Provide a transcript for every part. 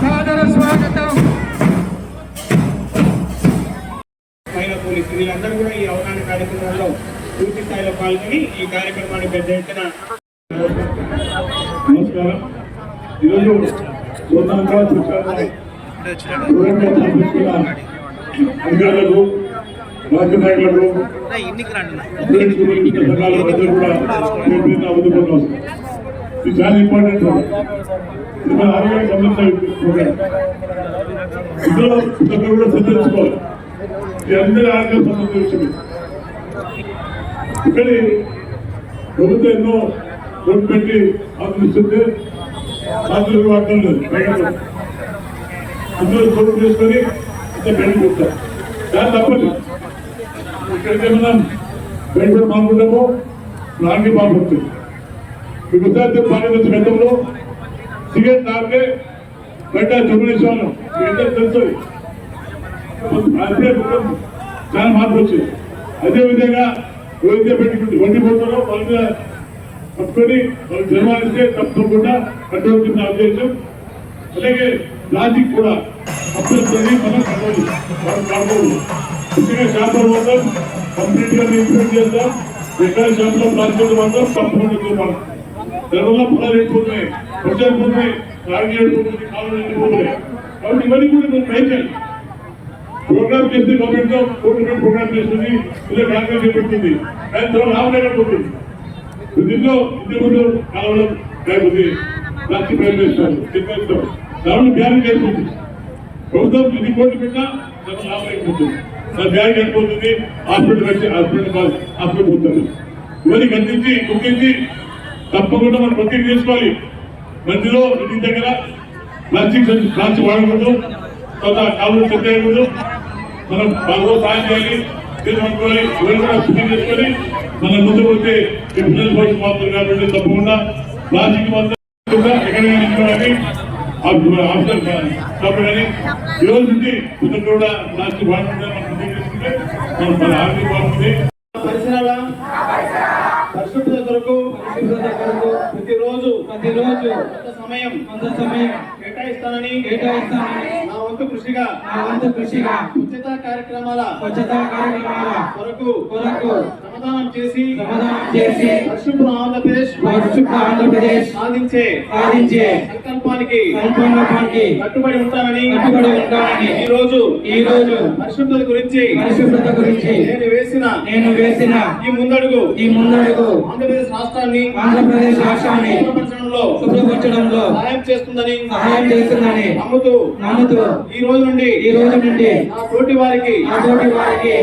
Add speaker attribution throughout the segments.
Speaker 1: సాదర స్వాగతం.
Speaker 2: మహిళా పోలీసు వీళ్ళందరూ కూడా ఈ అవగాహన కార్యక్రమంలో పూర్తి స్థాయిలో పాల్గొని ఈ కార్యక్రమాన్ని పెద్ద ఎత్తున
Speaker 3: నమస్కారం. ఈరోజు స్వతంత్ర పుస్తకాన్ని దూరంగా అధికారులకు రాజ్య నాయకులకు కూడా చాలా ఇంపార్టెంట్ ఇందులో కూడా శ్రద్ధ అందరి ఆరోగ్యం సంబంధించిన విషయం ఇక్కడి ప్రభుత్వం ఎన్నో రోడ్డు పెట్టి ఆలోచిస్తుంటే ఆంధ్రులు వాడటం లేదు బయటకు. అందరూ చోటు చేసుకొని ఇంత దాన్ని దాని తప్పదు. ఇక్కడికి మనం బయట బాగుంటామో నాలుగు బాగుంటుంది మీకు ఉదాహరణ గతంలో సిగరెట్ తాగితే బయట జర్మనేశ్వరం అందరూ తెలుస్తుంది చాలా మార్పు వచ్చింది అదేవిధంగా ఎవరైతే పెట్టుకుంటే వండి పోతారో వాళ్ళ మీద పట్టుకొని వాళ్ళు జన్మానిస్తే తప్పకుండా కంట్రోల్ కింద ఉద్దేశం. అలాగే ప్లాస్టిక్ కూడా అభ్యర్థులని మనం కంట్రోల్ మనం కాకూడదు ముఖ్యంగా చేపల మాత్రం కంప్లీట్గా గా ఇంప్లిమెంట్ చేద్దాం. ఎక్కడ చేపల ప్లాస్టిక్ మాత్రం తప్పకుండా చూపాలి దానివల్ల పొలాలు వెళ్ళిపోతున్నాయి వర్షాలు వెళ్ళిపోతున్నాయి రాగి వెళ్ళిపోతుంది కాలువలు వెళ్ళిపోతున్నాయి కాబట్టి ఇవన్నీ కూడా మీరు ట్రై ప్రోగ్రామ్ చేస్తే గవర్నమెంట్లో కోటి ప్రోగ్రామ్ చేస్తుంది ఇలా కాంగ్రెస్ చేపడుతుంది. కానీ తర్వాత లాభం దీంట్లో కాలంలో లేకపోతే బ్యాన్ ప్రభుత్వం కోట్లు పెట్టినా దాని బ్యాన్ అయిపోతుంది హాస్పిటల్ వచ్చి హాస్పిటల్ హాస్పిటల్ ఇవన్నీ గుర్తించి తప్పకుండా మనం ప్రతి చేసుకోవాలి. మధ్యలో ఇంటి దగ్గర ప్లాస్టిక్ సంచి- ప్లాస్టిక్ వాడకూడదు తర్వాత కాలు చెత్త మనం బాగా సాయం చేయాలి తీర్మానుకోవాలి ఎవరు కూడా శుద్ధి చేసుకొని మనం ముందుకు వచ్చే ఈ పిల్లల భవిష్యత్తు మాత్రం కాబట్టి తప్పకుండా ప్లాస్టిక్ మాత్రం ఎక్కడైనా ఆఫీసర్ కాబట్టి ఈ రోజు నుంచి కొంచెం కూడా ప్లాస్టిక్ వాడకుండా మనం శుద్ధి మనం ఆరోగ్యం బాగుంటుంది
Speaker 2: పరిసరాల పరిశుభ్రత కొరకు
Speaker 1: పరిశుభ్రత కొరకు
Speaker 2: ప్రతిరోజు కొంత సమయం
Speaker 1: కొంత సమయం
Speaker 2: కేటాయిస్తానని
Speaker 1: కేటాయిస్తానని
Speaker 2: నా వంతు కృషిగా
Speaker 1: నా వంతు కృషిగా
Speaker 2: స్వచ్ఛతా కార్యక్రమాల
Speaker 1: స్వచ్ఛతా కార్యక్రమాల
Speaker 2: కొరకు
Speaker 1: కొరకు
Speaker 2: శ్రమదానం చేసి
Speaker 1: శ్రమదానం చేసి
Speaker 2: పరిశుభ్ర ఆంధ్రప్రదేశ్
Speaker 1: పరిశుభ్ర ఆంధ్రప్రదేశ్
Speaker 2: సాధించే
Speaker 1: సాధించే
Speaker 2: సంకల్పానికి
Speaker 1: సంపూర్ణానికి
Speaker 2: కట్టుబడి ఉంటానని
Speaker 1: కట్టుబడి ఉంటానని
Speaker 2: ఈ రోజు
Speaker 1: ఈ రోజు
Speaker 2: పరిశుభ్రత గురించి
Speaker 1: పరిశుభ్రత గురించి
Speaker 2: నేను వేసిన
Speaker 1: నేను వేసిన
Speaker 2: ఈ ముందడుగు
Speaker 1: ఈ ముందడుగు
Speaker 2: ఆంధ్రప్రదేశ్ రాష్ట్రాన్ని
Speaker 1: ఆంధ్రప్రదేశ్ రాష్ట్రాన్ని
Speaker 2: శుభ్రపరచడంలో
Speaker 1: శుభ్రపరచడంలో
Speaker 2: సహాయం చేస్తుందని
Speaker 1: సహాయం చేస్తుందని
Speaker 2: నమ్ముతూ
Speaker 1: నమ్ముతూ
Speaker 2: ఈ రోజు నుండి
Speaker 1: ఈ రోజు నుండి
Speaker 2: నా తోటి వారికి
Speaker 1: నా తోటి వారికి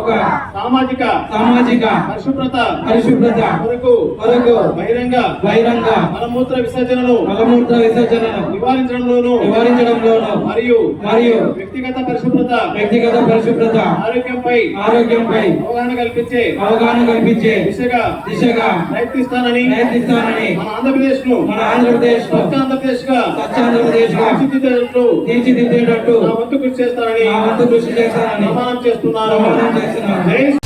Speaker 1: ఒక
Speaker 2: సామాజిక
Speaker 1: సామాజిక
Speaker 2: పరిశుభ్రత
Speaker 1: పరిశుభ్రత
Speaker 2: కొరకు
Speaker 1: కొరకు
Speaker 2: బహిరంగ
Speaker 1: బహిరంగ
Speaker 2: మలమూత్ర విసర్జనను
Speaker 1: మలమూత్ర విసర్జనను
Speaker 2: నివారించడంలోను
Speaker 1: నివారించడంలోను
Speaker 2: మరియు
Speaker 1: మరియు
Speaker 2: వ్యక్తిగత పరిశుభ్రత
Speaker 1: వ్యక్తిగత పరిశుభ్రత
Speaker 2: ఆరోగ్యంపై
Speaker 1: ఆరోగ్యంపై
Speaker 2: అవగాహన కల్పించే
Speaker 1: అవగాహన కల్పించే
Speaker 2: దిశగా
Speaker 1: దిశగా
Speaker 2: ప్రయత్నిస్తానని
Speaker 1: ప్రయత్నిస్తానని
Speaker 2: మన ఆంధ్రప్రదేశ్ను
Speaker 1: మన ఆంధ్రప్రదేశ్
Speaker 2: కొత్త ఆంధ్రప్రదేశ్గా
Speaker 1: స్వచ్ఛ ఆంధ్రప్రదేశ్గా
Speaker 2: తీర్చిదిద్దేటట్లు
Speaker 1: తీర్చిదిద్దేటట్టు
Speaker 2: నా వంతు కృషి చేస్తానని
Speaker 1: నా వంతు కృషి చేస్తానని
Speaker 2: ప్రమాణం చేస్తున్నాను
Speaker 1: ప్రమాణం చేస్తున్నాను.